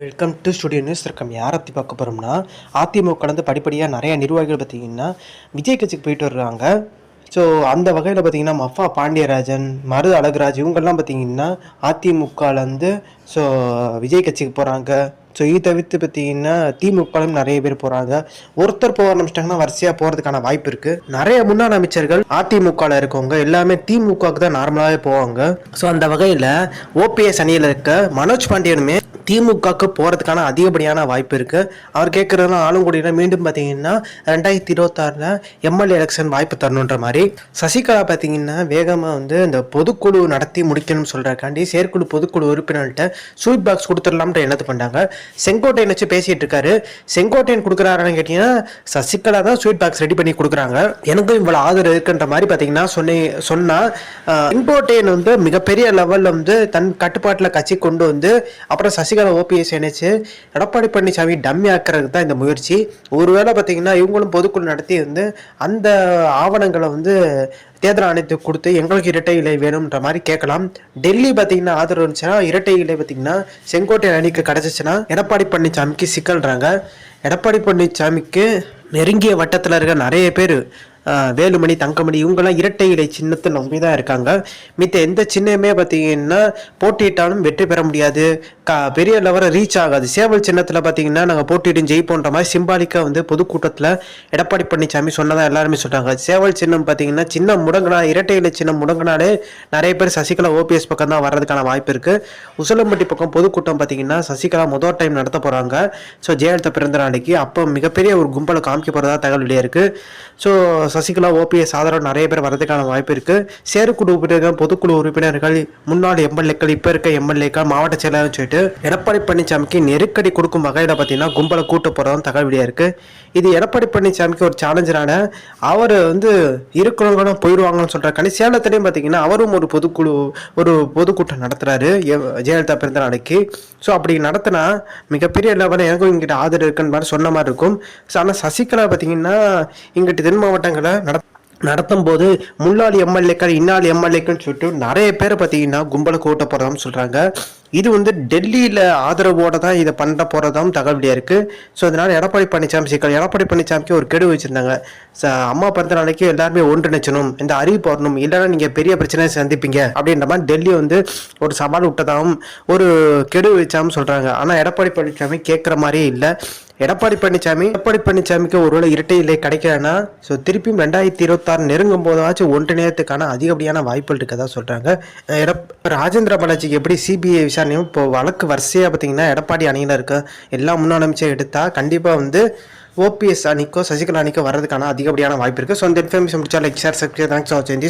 Welcome to studio news இருக்கம் யாரை பற்றி பார்க்க போகிறோம்னா அதிமுக கடந்து படிப்படியாக நிறைய நிர்வாகிகள் பார்த்தீங்கன்னா விஜய் கட்சிக்கு போயிட்டு வர்றாங்க. ஸோ அந்த வகையில் பார்த்தீங்கன்னா மஃபா பாண்டியராஜன் மருது அழகுராஜ் இவங்கெல்லாம் பார்த்தீங்கன்னா அதிமுகலேருந்து ஸோ விஜய் கட்சிக்கு போகிறாங்க ஸோ இது தவிர்த்து பார்த்தீங்கன்னா திமுகலும் நிறைய பேர் போகிறாங்க ஒருத்தர் போக ஆரம்பிச்சிட்டாங்கன்னா வரிசையாக போகிறதுக்கான வாய்ப்பு இருக்குது நிறைய முன்னாள் அமைச்சர்கள் அதிமுகவில் இருக்கவங்க எல்லாமே திமுகவுக்கு தான் நார்மலாகவே போவாங்க. ஸோ அந்த வகையில் ஓபிஎஸ் அணியில் இருக்க மனோஜ் பாண்டியனுமே திமுகவுக்கு போகிறதுக்கான அதிகப்படியான வாய்ப்பு இருக்குது அவர் கேட்குறதுலாம் ஆளுங்குடியில் மீண்டும் பார்த்தீங்கன்னா ரெண்டாயிரத்தி இருபத்தாறில் எம்எல்ஏ எலெக்ஷன் வாய்ப்பு தரணுன்ற மாதிரி. சசிகலா பார்த்தீங்கன்னா வேகமாக வந்து இந்த பொதுக்குழு நடத்தி முடிக்கணும்னு சொல்கிறக்காண்டி செயற்குழு பொதுக்குழு உறுப்பினர்கிட்ட ஸ்வீட் பாக்ஸ் கொடுத்துடலாம்ன்ற எண்ணத்து பண்ணாங்க செங்கோட்டையன் வச்சு பேசிகிட்டு இருக்காரு. செங்கோட்டையன் கொடுக்குறாருன்னு கேட்டிங்கன்னா சசிகலா தான் ஸ்வீட் பாக்ஸ் ரெடி பண்ணி கொடுக்குறாங்க. எனக்கும் இவ்வளோ ஆதரவு இருக்குன்ற மாதிரி பார்த்தீங்கன்னா சொன்னி சொன்னால் செங்கோட்டையன் வந்து மிகப்பெரிய லெவலில் வந்து தன் கட்டுப்பாட்டில் கட்சி கொண்டு வந்து அப்புறம் சசிகலா ஓபிஎஸ் இணைச்சு எடப்பாடி பழனிசாமி டம்மி ஆக்குறதுக்கு தான் இந்த முயற்சி. ஒருவேளை பார்த்தீங்கன்னா இவங்களும் பொதுக்குழு நடத்தி வந்து அந்த ஆவணங்களை வந்து தேர்தல் ஆணையத்துக்கு கொடுத்து எங்களுக்கு இரட்டை இலை வேணும்ன்ற மாதிரி கேட்கலாம். டெல்லி பார்த்தீங்கன்னா ஆதரவு இருந்துச்சுன்னா இரட்டை இலை பார்த்தீங்கன்னா செங்கோட்டை அணிக்கு கிடச்சிச்சுன்னா எடப்பாடி பழனிசாமிக்கு சிக்கல்றாங்க. எடப்பாடி பழனிசாமிக்கு நெருங்கிய வட்டத்தில் இருக்க நிறைய பேர் வேலுமணி தங்கமணி இவங்கெல்லாம் இரட்டை இலை சின்னத்தை நம்பி தான் இருக்காங்க. மித்த எந்த சின்னமே பார்த்தீங்கன்னா போட்டியிட்டாலும் வெற்றி பெற முடியாது. கா பெரிய லெவலில் ரீச் ஆகாது. சேவல் சின்னத்தில் பார்த்தீங்கன்னா நாங்கள் போட்டியிடும் ஜெயிப்போன்ற மாதிரி சிம்பாலிக்காக வந்து பொதுக்கூட்டத்தில் எடப்பாடி பழனிசாமி சொன்னதான் எல்லாருமே சொல்கிறாங்க சேவல் சின்னம் பார்த்தீங்கன்னா சின்ன முடங்கினா இரட்டை இலை சின்னம் முடங்கினாலே நிறைய பேர் சசிகலா ஓபிஎஸ் பக்கம் தான் வர்றதுக்கான வாய்ப்பு இருக்குது உசலம்பட்டி பக்கம் பொதுக்கூட்டம் பார்த்தீங்கன்னா சசிகலா முதல் டைம் நடத்த போகிறாங்க ஸோ ஜெயலலிதா பிறந்த நாளைக்கு அப்போ மிகப்பெரிய ஒரு கும்பலை காமிக்க போகிறதா தகவல் வெளியே இருக்குது ஸோ சசிகலா ஓபிஎஸ் ஆதரவு நிறைய பேர் வரதுக்கான வாய்ப்பு இருக்குது சேருக்குழு உறுப்பினர்கள் பொதுக்குழு உறுப்பினர்கள் முன்னாள் எம்எல்ஏக்கள் இப்போ இருக்க எம்எல்ஏக்கள் மாவட்ட செயலாளர் சொல்லிட்டு எடப்பாடி பழனிசாமிக்கு நெருக்கடி கொடுக்கும் வகையில் பார்த்தீங்கன்னா கும்பலை கூட்டு போகிறதும் தகவல் இருக்குது இது எடப்பாடி பழனிசாமிக்கு ஒரு சேலஞ்சரான அவர் வந்து இருக்கிறவங்க போயிடுவாங்கன்னு சொல்கிறாங்க சேலத்துலேயும் பார்த்தீங்கன்னா அவரும் ஒரு பொதுக்குழு ஒரு பொதுக்கூட்டம் நடத்துகிறாரு ஜெயலலிதா பிறந்த நாளைக்கு. ஸோ அப்படி நடத்தினா மிகப்பெரிய லெவலில் எனக்கும் இங்கிட்ட ஆதரவு இருக்குன்னு மாதிரி சொன்ன மாதிரி இருக்கும். ஸோ ஆனால் சசிகலா பார்த்தீங்கன்னா இங்கிட்ட தென் மாவட்டங்கள் நட நடத்தும் போது முன்னாள் எம்எல்ஏக்கள் இன்னாள் எம்எல்ஏக்கள் சொல்லிட்டு நிறைய பேர் பார்த்தீங்கன்னா கும்பலை கூட்ட போகிறதாம் சொல்கிறாங்க இது வந்து டெல்லியில் ஆதரவோடு தான் இதை பண்ண போகிறதாம் தகவலியாக இருக்குது ஸோ அதனால் எடப்பாடி பழனிசாமி சிக்கல் எடப்பாடி பழனிசாமிக்கு ஒரு கெடு வச்சுருந்தாங்க. ஸோ அம்மா பிறந்த நாளைக்கு எல்லாருமே ஒன்றிணைச்சணும் இந்த அறிவிப்பு வரணும் இல்லைன்னா நீங்கள் பெரிய பிரச்சனையை சந்திப்பீங்க அப்படின்ற மாதிரி டெல்லி வந்து ஒரு சவால் விட்டதாகவும் ஒரு கெடு வச்சாமும் சொல்கிறாங்க ஆனால் எடப்பாடி பழனிசாமி கேட்குற மாதிரியே இல்லை. எடப்பாடி பழனிசாமி எடப்பாடி பழனிசாமிக்கு ஒருவேளை இரட்டை இல்லை கிடைக்கலன்னா ஸோ திருப்பியும் ரெண்டாயிரத்தி இருபத்தாறு நெருங்கும் போதாச்சும் ஒன்றிணையத்துக்கான அதிகப்படியான வாய்ப்புகள் இருக்கதா சொல்கிறாங்க எடப் ராஜேந்திர பாலாஜிக்கு எப்படி சிபிஐ விசாரணையும் இப்போ வழக்கு வரிசையாக பார்த்தீங்கன்னா எடப்பாடி அணியில் இருக்க. எல்லா முன்னாள் அமைச்சர் எடுத்தால் கண்டிப்பாக வந்து ஓபிஎஸ் அணிக்கோ சசிகலா அணிக்கோ வர்றதுக்கான அதிகப்படியான வாய்ப்பு இருக்குது ஸோ இந்த இன்ஃபர்மேஷன் முடிச்சா like share subscribe thanks for வாட்சிங்